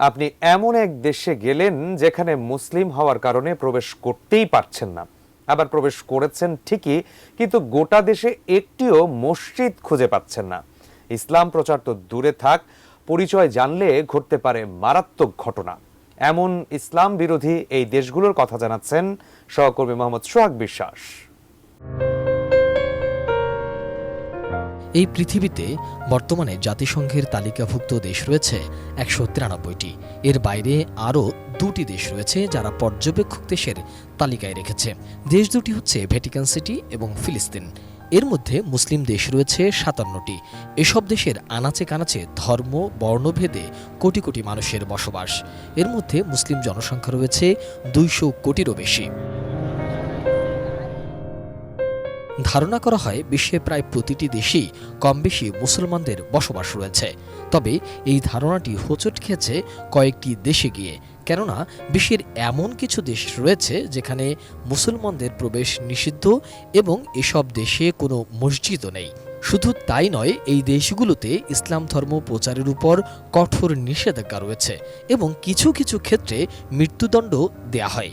আপনি এমন এক দেশে গেলেন যেখানে মুসলিম হওয়ার কারণে প্রবেশ করতেই পারছেন না। আবার প্রবেশ করেছেন ঠিকই, কিন্তু গোটা দেশে একটিও মসজিদ খুঁজে পাচ্ছেন না। ইসলাম প্রচার তো দূরে থাক, পরিচয় জানলে ঘটতে পারে মারাত্মক ঘটনা। এমন ইসলাম বিরোধী এই দেশগুলোর কথা জানাচ্ছেন সহকর্মী মোহাম্মদ সোহাগ বিশ্বাস। এই পৃথিবীতে বর্তমানে জাতিসংঘের তালিকাভুক্ত দেশ রয়েছে একশো তিরানব্বইটি। এর বাইরে আরও দুটি দেশ রয়েছে যারা পর্যবেক্ষক দেশের তালিকায় রেখেছে। দেশ দুটি হচ্ছে ভ্যাটিকান সিটি এবং ফিলিস্তিন। এর মধ্যে মুসলিম দেশ রয়েছে সাতান্নটি। এসব দেশের আনাচে কানাচে ধর্ম, বর্ণভেদে কোটি কোটি মানুষের বসবাস। এর মধ্যে মুসলিম জনসংখ্যা রয়েছে দুইশো কোটিরও বেশি। ধারণা করা হয় বিশ্বে প্রায় প্রতিটি দেশেই কম বেশি মুসলমানদের বসবাস রয়েছে। তবে এই ধারণাটি হোঁচট খেয়েছে কয়েকটি দেশে গিয়ে, কেননা বিশ্বের এমন কিছু দেশ রয়েছে যেখানে মুসলমানদের প্রবেশ নিষিদ্ধ এবং এসব দেশে কোনো মসজিদও নেই। শুধু তাই নয়, এই দেশগুলোতে ইসলাম ধর্ম প্রচারের উপর কঠোর নিষেধাজ্ঞা রয়েছে এবং কিছু কিছু ক্ষেত্রে মৃত্যুদণ্ড দেয়া হয়।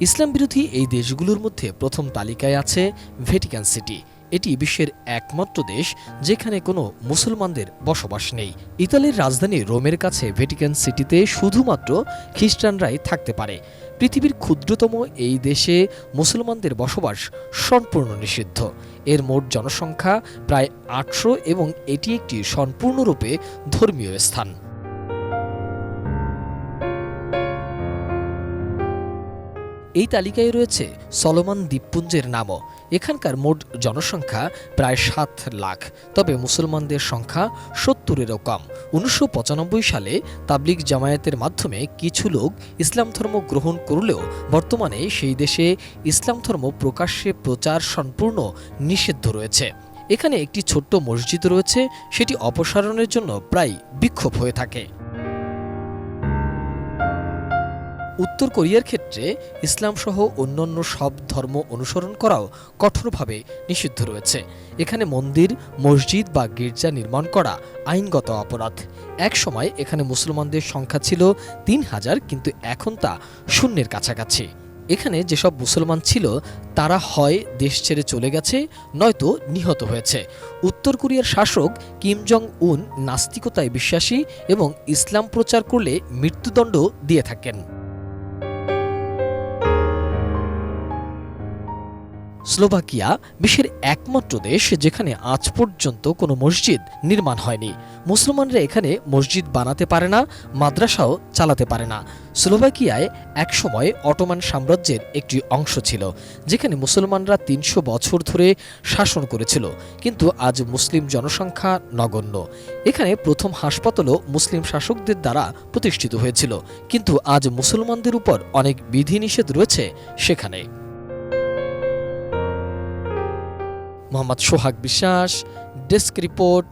ইসলাম বিরোধী এই দেশগুলোর মধ্যে প্রথম তালিকায় আছে ভ্যাটিকান সিটি। এটি বিশ্বের একমাত্র দেশ যেখানে কোনো মুসলমানদের বসবাস নেই। ইতালির রাজধানী রোমের কাছে ভ্যাটিকান সিটিতে শুধুমাত্র খ্রিস্টানরাই থাকতে পারে। পৃথিবীর ক্ষুদ্রতম এই দেশে মুসলমানদের বসবাস সম্পূর্ণ নিষিদ্ধ। এর মোট জনসংখ্যা প্রায় আটশো এবং এটি একটি সম্পূর্ণরূপে ধর্মীয় স্থান। এই তালিকায় রয়েছে সলোমন দ্বীপপুঞ্জের নামও। এখানকার মোট জনসংখ্যা প্রায় সাত লাখ, তবে মুসলমানদের সংখ্যা সত্তরেরও কম। উনিশশো পঁচানব্বই সালে তাবলিগ জামায়াতের মাধ্যমে কিছু লোক ইসলাম ধর্ম গ্রহণ করলেও বর্তমানে সেই দেশে ইসলাম ধর্ম প্রকাশ্যে প্রচার সম্পূর্ণ নিষিদ্ধ রয়েছে। এখানে একটি ছোট্ট মসজিদ রয়েছে, সেটি অপসারণের জন্য প্রায় বিক্ষোভ হয়ে থাকে। উত্তর কোরিয়ার ক্ষেত্রে ইসলাম সহ অন্যান্য সব ধর্ম অনুসরণ করাও কঠোরভাবে নিষিদ্ধ রয়েছে। এখানে মন্দির, মসজিদ বা গির্জা নির্মাণ করা আইনগত অপরাধ। এক সময় এখানে মুসলমানদের সংখ্যা ছিল তিন হাজার, কিন্তু এখন তা শূন্যের কাছাকাছি। এখানে যেসব মুসলমান ছিল, তারা হয় দেশ ছেড়ে চলে গেছে, নয়তো নিহত হয়েছে। উত্তর কোরিয়ার শাসক কিম জং উন নাস্তিকতায় বিশ্বাসী এবং ইসলাম প্রচার করলে মৃত্যুদণ্ড দিয়ে থাকেন। স্লোভাকিয়া বিশ্বের একমাত্র দেশ যেখানে আজ পর্যন্ত কোনো মসজিদ নির্মাণ হয়নি। মুসলমানরা এখানে মসজিদ বানাতে পারে না, মাদ্রাসাও চালাতে পারে না। স্লোভাকিয়ায় একসময় অটোমান সাম্রাজ্যের একটি অংশ ছিল, যেখানে মুসলমানরা তিনশো বছর ধরে শাসন করেছিল, কিন্তু আজ মুসলিম জনসংখ্যা নগণ্য। এখানে প্রথম হাসপাতালও মুসলিম শাসকদের দ্বারা প্রতিষ্ঠিত হয়েছিল, কিন্তু আজ মুসলমানদের উপর অনেক বিধিনিষেধ রয়েছে সেখানে। মোহাম্মদ সোহাগ বিশ্বাস ডেস্ক রিপোর্ট